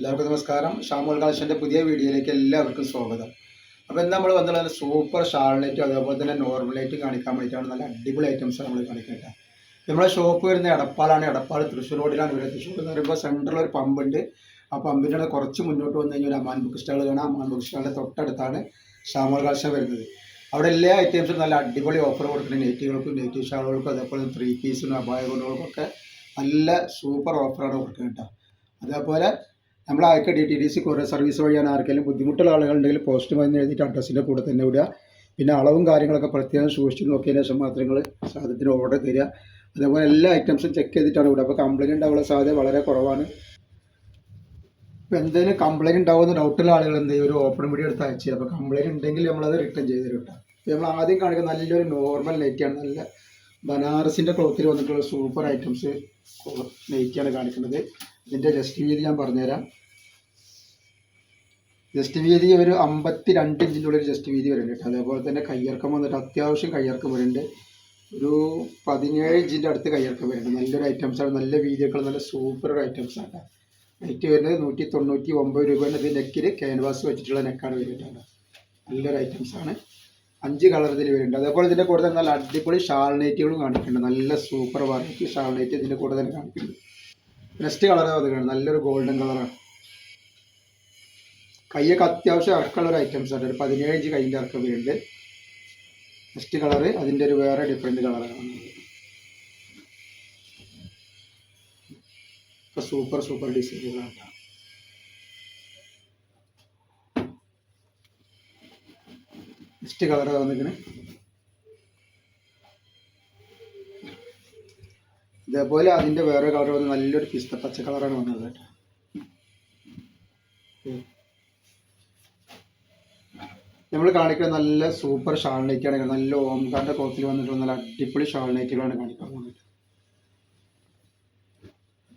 എല്ലാവർക്കും നമസ്കാരം. ഷാമോൾ കളക്ഷന്റെ പുതിയ വീഡിയോയിലേക്ക് എല്ലാവർക്കും സ്വാഗതം. അപ്പോൾ ഇന്ന് നമ്മൾ വന്നിട്ടുള്ള സൂപ്പർ ഷാളിനേറ്റും അതേപോലെ തന്നെ നോർമലായിട്ടും കാണിക്കാൻ വേണ്ടിയിട്ടാണ്. നല്ല അടിപൊളി ഐറ്റംസ് നമ്മൾ കാണിക്കുന്നത് നമ്മുടെ ഷോപ്പ് വരുന്ന എടപ്പാളാണ്. എടപ്പാൾ തൃശ്ശൂർ റോഡിലാണ് വരുന്നത്. തൃശ്ശൂർ എന്ന് പറയുമ്പോൾ സെന്ററിൽ ഒരു പമ്പുണ്ട് ആ പമ്പിന്റെ കുറച്ച് മുന്നോട്ട് വന്നു കഴിഞ്ഞാൽ അമാൻ ബുക്ക് സ്റ്റാൾ കാണാം. അമാൻ ബുക്ക് സ്റ്റാളിന്റെ തൊട്ടടുത്താണ് ഷാമോൾ കളക്ഷൻ വരുന്നത്. അവിടെ എല്ലാ ഐറ്റംസും നല്ല അടിപൊളി ഓഫർ കൊടുക്കുന്നുണ്ട്. നെറ്റുകൾക്കും നെറ്റീവ് ഷാളുകൾക്കും അതേപോലെ ത്രീ പീസിനും അപായ കൊണ്ടുകൾക്കൊക്കെ നല്ല സൂപ്പർ ഓഫറാണ് കൊടുക്കുന്നത് കേട്ടോ. അതേപോലെ നമ്മൾ അയക്ക ഡി ടി ഡി സി കുറേ സർവീസ് വഴിയാണ് ആർക്കെങ്കിലും ബുദ്ധിമുട്ടുള്ള ആളുകളുണ്ടെങ്കിൽ പോസ്റ്റ് വന്ന് എഴുതിയിട്ട് അഡ്രസ്സിന്റെ കൂടെ തന്നെ വിടുക. പിന്നെ അളവും കാര്യങ്ങളൊക്കെ പ്രത്യേകം സൂക്ഷിച്ച് നോക്കിയതിന് ശേഷം മാത്രം നിങ്ങൾ സാധനത്തിന് ഓർഡർ തരിക. അതേപോലെ എല്ലാ ഐറ്റംസും ചെക്ക് ചെയ്തിട്ടാണ് വിടുക. അപ്പോൾ കംപ്ലയിന്റ് ഉണ്ടാവാനുള്ള സാധ്യത വളരെ കുറവാണ്. ഇപ്പോൾ എന്തെങ്കിലും കംപ്ലയിന്റ് ഉണ്ടാവുമെന്ന് ഡൗട്ടുള്ള ആളുകൾ എന്ത് ചെയ്യും? ഒരു ഓപ്പൺ മീഡിയ എടുത്ത് അയച്ചു അപ്പോൾ കംപ്ലയിന്റ് ഉണ്ടെങ്കിൽ നമ്മളത് റിട്ടേൺ ചെയ്ത് തരും കേട്ടോ. നമ്മൾ ആദ്യം കാണിക്കുന്ന നല്ലൊരു നോർമൽ നെറ്റാണ് നല്ല ബനാറസിന്റെ ക്ലോത്തിൽ വന്നിട്ടുള്ള സൂപ്പർ ഐറ്റംസ് നെയ്റ്റാണ് കാണിക്കുന്നത്. ഇതിന്റെ ജസ്റ്റ് വീതി ഞാൻ പറഞ്ഞുതരാം. ജസ്റ്റ് വീതി ഒരു അമ്പത്തി രണ്ട് ഇഞ്ചിന്റെ ഉള്ളിൽ ജസ്റ്റ് വീതി വരുന്നുണ്ട് അതേപോലെ തന്നെ കയ്യിറക്കം വന്നിട്ട് അത്യാവശ്യം കയ്യിറക്കം വരുന്നുണ്ട് ഒരു പതിനേഴ് ഇഞ്ചിന്റെ അടുത്ത് കയ്യിറക്കം വരുന്നുണ്ട് നല്ലൊരു ഐറ്റംസാണ് നല്ല വീതിയൊക്കെ നല്ല സൂപ്പർ ഒരു ഐറ്റംസ് ആണ് റേറ്റ് വരുന്നത് നൂറ്റി തൊണ്ണൂറ്റി ഒമ്പത് രൂപയാണ് ഇത് നെക്കിൽ ക്യാൻവാസ് വെച്ചിട്ടുള്ള നെക്കാണ് വരുന്നത് നല്ലൊരു ഐറ്റംസ് ആണ്. അഞ്ച് കളർ ഇതിൽ വരുന്നുണ്ട്. അതേപോലെ ഇതിന്റെ കൂടെ തന്നെ നല്ല അടിപൊളി ഷാൾ നൈറ്റുകളും കാണിക്കുന്നുണ്ട്. നല്ല സൂപ്പർ വെറൈറ്റി ഷാൾ നൈറ്റ് ഇതിന്റെ കൂടെ തന്നെ കാണിക്കുന്നുണ്ട്. നെക്സ്റ്റ് കളർ വന്നിട്ടുണ്ട് നല്ലൊരു ഗോൾഡൻ കളറാണ് കൈയൊക്കെ അത്യാവശ്യം ഇറക്കമുള്ള ഒരു ഐറ്റംസ് ആണ്. ഒരു പതിനേഴ് ഇഞ്ച് കയ്യിന്റെ ഇറക്കം നെക്സ്റ്റ് കളറ് അതിന്റെ ഒരു വേറെ ഡിഫറെന്റ് കളറാണ് ഇപ്പോൾ സൂപ്പർ സൂപ്പർ ഡിസൈനുകളാണ്. നെക്സ്റ്റ് കളർ വന്നിരിക്കണേ? ഇതേപോലെ അതിന്റെ വേറെ കളർ വന്ന് നല്ലൊരു പിസ്ത പച്ച കളറാണ് വന്നത് കേട്ടോ. നമ്മൾ കാണിക്കുന്ന നല്ല സൂപ്പർ ഷാൾ നൈറ്റാണ് നല്ല ഓംകാറിന്റെ കോത്തിൽ വന്നിട്ടുള്ള നല്ല അടിപൊളി ഷാൾ നൈറ്റുകളാണ് കാണിക്കാൻ പോകുന്നത്.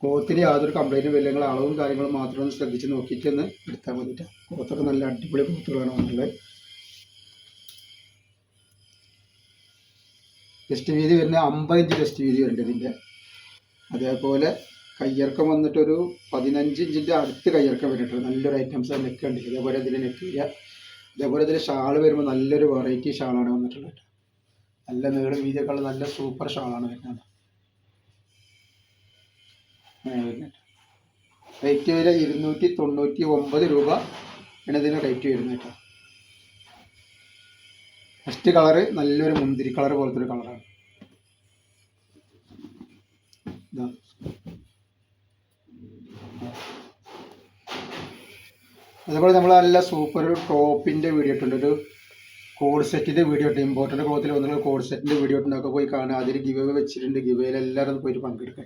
കോത്തിന് യാതൊരു കംപ്ലൈന്റും വരില്ല നിങ്ങൾ അളവും കാര്യങ്ങളും മാത്രം ശ്രദ്ധിച്ച് നോക്കിയിട്ട് ഒന്ന് എടുത്താൽ മതിട്ടോ കോത്തൊക്കെ നല്ല അടിപൊളി കോത്തുകളാണ് വന്നിട്ടുള്ളത്. ജസ്റ്റ് വീതി വരുന്ന അമ്പത് ഇഞ്ച് ജസ്റ്റ് വീതി വരുന്നുണ്ട് ഇതിന്റെ അതേപോലെ കയ്യിറക്കം വന്നിട്ടൊരു പതിനഞ്ച് ഇഞ്ചിന്റെ അടുത്ത് കയ്യിറക്കം വരുന്നുണ്ട് നല്ലൊരു ഐറ്റംസ് നെക്ക് ഉണ്ട് ഇതേപോലെ ഇതിന്റെ നെക്ക് വരിക ഇതേപോലെ ഇതിൽ ഷാൾ വരുമ്പോൾ നല്ലൊരു വെറൈറ്റി ഷാളാണ് വന്നിട്ടുള്ളത്. നല്ല നീളം വീതിയൊക്കെ നല്ല സൂപ്പർ ഷാളാണ് വരുന്നത്. റേറ്റ് വില ഇരുന്നൂറ്റി തൊണ്ണൂറ്റി ഒമ്പത് രൂപ ആണ് ഇതിന് റേറ്റ് വരുന്നത് കേട്ടോ. ഫസ്റ്റ് കളറ് നല്ലൊരു മുന്തിരി കളർ പോലത്തെ ഒരു കളറാണ് ഇതാ. അതേപോലെ നമ്മൾ നല്ല സൂപ്പർ ഒരു ടോപ്പിന്റെ വീഡിയോ ഇട്ടുണ്ട് ഒരു കോഡ് സെറ്റിന്റെ വീഡിയോ ഇട്ട് ഇമ്പോർട്ടന്റ് ക്ലോത്തിൽ വന്നിട്ടുള്ള കോഡ് സെറ്റിന്റെ വീഡിയോ ഒക്കെ പോയി കാണുക. അതിൽ ഗിവ് വെച്ചിട്ടുണ്ട്. ഗിവയിൽ എല്ലാവരും പോയിട്ട് പങ്കെടുക്കട്ടെ.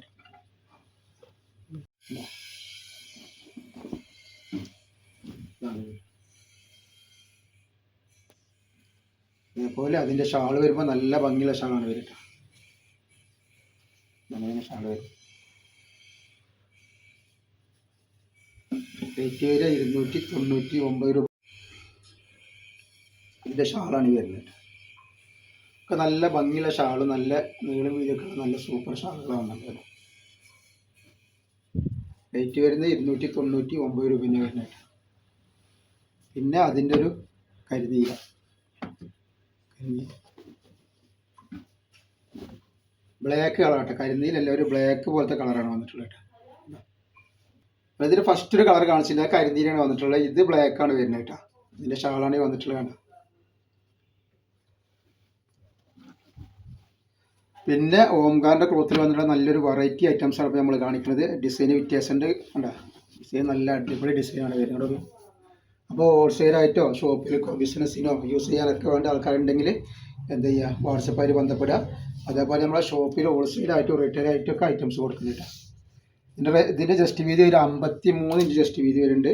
അതേപോലെ അതിന്റെ ഷാൾ വരുമ്പോൾ നല്ല ഭംഗിയുള്ള ഷാളാണ് വരിക നമ്മളിങ്ങനെ ഷാൾ വരും. റേറ്റ് വരിക ഇരുന്നൂറ്റി തൊണ്ണൂറ്റി ഒമ്പത് രൂപ. ഇതിന്റെ ഷാളാണ് ഈ വരുന്നത്. ഒക്കെ നല്ല ഭംഗിയുള്ള ഷാൾ നല്ല നീളം വീതിയൊക്കെ നല്ല സൂപ്പർ ഷാളുകളാണ് നല്ലത് റേറ്റ് വരുന്നത് ഇരുന്നൂറ്റി തൊണ്ണൂറ്റി ഒമ്പത് രൂപേന്റെ വരുന്നത്. പിന്നെ അതിന്റെ ഒരു കരുതീല ബ്ലാക്ക് കളർ കേട്ടോ. കരിനീലല്ല ഒരു ബ്ലാക്ക് പോലത്തെ കളറാണ് വന്നിട്ടുള്ളത് കേട്ടോ. ഇതിന് ഫസ്റ്റ് ഒരു കളർ കാണിച്ചില്ല കരിന്തീരാണ് വന്നിട്ടുള്ളത്. ഇത് ബ്ലാക്ക് ആണ് വരുന്നത് കേട്ടോ. ഇതിന്റെ ഷാളാണ് വന്നിട്ടുള്ളത് പിന്നെ ഓംകാറിന്റെ ക്ലോത്തിൽ വന്നിട്ടുള്ള നല്ലൊരു വെറൈറ്റി ഐറ്റംസ് ആണ് ഇപ്പോൾ നമ്മൾ കാണിക്കുന്നത്. ഡിസൈന് വ്യത്യാസമുണ്ട് കണ്ട? ഡിസൈൻ നല്ല അടിപൊളി ഡിസൈനാണ് വരുന്നത് അപ്പോൾ ഹോൾസെയിലായിട്ടോ ഷോപ്പിലേക്കോ ബിസിനസ്സിനോ യൂസ് ചെയ്യാനൊക്കെ വേണ്ട ആൾക്കാരുണ്ടെങ്കിൽ എന്ത് ചെയ്യുക വാട്സപ്പായിട്ട് ബന്ധപ്പെടുക. അതേപോലെ നമ്മളെ ഷോപ്പിൽ ഹോൾസെയിലായിട്ടോ റീറ്റെയിലായിട്ടും ഒക്കെ ഐറ്റംസ് കൊടുക്കുന്നുണ്ട് ഇതിന്റെ ഇതിന്റെ ജസ്റ്റ് വീതി ഒരു അമ്പത്തി മൂന്ന് ഇഞ്ച് ജസ്റ്റ് വീതി വരുന്നുണ്ട്.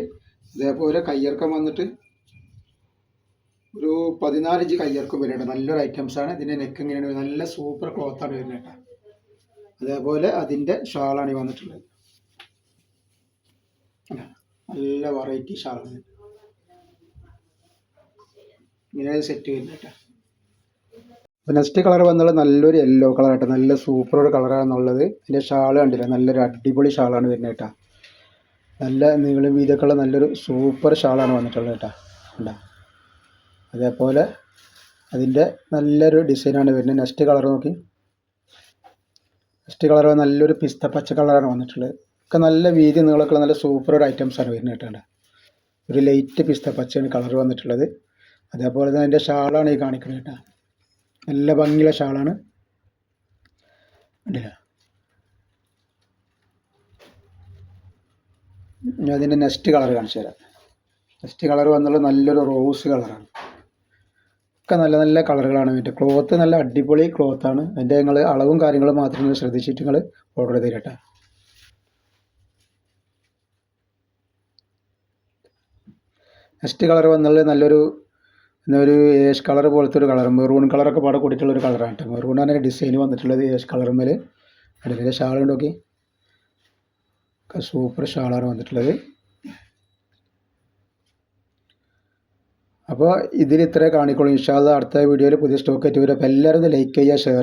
അതേപോലെ കയ്യിറക്കം വന്നിട്ട് ഒരു പതിനാല് ഇഞ്ച് കയ്യിറക്കം വരുന്നുണ്ട് നല്ലൊരു ഐറ്റംസ് ആണ്. ഇതിന്റെ നെക്ക് ഇങ്ങനെയാണ്. നല്ല സൂപ്പർ ക്ലോത്താണ് വരുന്നത് കേട്ടോ. അതേപോലെ അതിന്റെ ഷാളാണ് ഈ വന്നിട്ടുള്ളത്? നല്ല വെറൈറ്റി ഷാളാണ്. ഇങ്ങനെ സെറ്റ് വരുന്നത് കേട്ടോ. അപ്പോൾ നെക്സ്റ്റ് കളർ വന്നുള്ള നല്ലൊരു യെല്ലോ കളർ ആട്ടോ. നല്ല സൂപ്പർ ഒരു കളറാണെന്നുള്ളത് ഇതിന്റെ ഷാൾ കണ്ടില്ല? നല്ലൊരു അടിപൊളി ഷാളാണ് വരുന്നത് കേട്ടോ. നല്ല നീളം വീതൊക്കെയുള്ള നല്ലൊരു സൂപ്പർ ഷാളാണ് വന്നിട്ടുള്ളത് കേട്ടോ. കണ്ടോ? അതേപോലെ അതിന്റെ നല്ലൊരു ഡിസൈനാണ് വരുന്നത്. നെക്സ്റ്റ് കളർ നോക്കി. നെക്സ്റ്റ് കളർ നല്ലൊരു പിസ്ത പച്ച കളറാണ് വന്നിട്ടുള്ളത്. ഒക്കെ നല്ല വീതി നീളമൊക്കെ നല്ല സൂപ്പർ ഒരു ഐറ്റംസാണ് വരുന്നത് കേട്ടോ. ഒരു ലൈറ്റ് പിസ്ത പച്ചയാണ് കളർ വന്നിട്ടുള്ളത്. അതേപോലെ തന്നെ അതിന്റെ ഷാളാണ് ഈ കാണിക്കുന്നത് കേട്ടോ. നല്ല ഭംഗിയുള്ള ഷാളാണ്. കണ്ടില്ല? ഞാൻ അതിന്റെ നെക്സ്റ്റ് കളർ കാണിച്ചു തരാം. നെക്സ്റ്റ് കളർ വന്നുള്ളത് നല്ലൊരു റോസ് കളറാണ്. ഒക്കെ നല്ല നല്ല കളറുകളാണ് ഇതിന്റെ ക്ലോത്ത് നല്ല അടിപൊളി ക്ലോത്താണ്. അതിന്റെ നിങ്ങൾ അളവും കാര്യങ്ങളും മാത്രം നിങ്ങൾ ശ്രദ്ധിച്ചിട്ട് നിങ്ങൾ ഓർഡർ ചെയ്ത് തരട്ടെ. നെക്സ്റ്റ് കളർ വന്നുള്ളത് നല്ലൊരു എന്താ ഒരു ഏഷ് കളർ പോലത്തെ ഒരു കളർ മെറൂൺ കളറൊക്കെ പാടെ കൂടിയിട്ടുള്ള ഒരു കളറാണ് കേട്ടോ. മെറൂണാണ് ഡിസൈൻ വന്നിട്ടുള്ളത് ഏഷ് കളറുമ്മൽ അതിന്റെ ഷാൾ നോക്കി. സൂപ്പർ ഷാളാണ് വന്നിട്ടുള്ളത്. അപ്പോൾ ഇതിൽ ഇത്രേ കാണിക്കുള്ളൂ. ഇൻഷാല്ല അടുത്ത വീഡിയോയിൽ പുതിയ സ്റ്റോക്ക് ആയിട്ട് വരും. അപ്പോൾ എല്ലാവരും ലൈക്ക് ചെയ്യുക ഷെയർ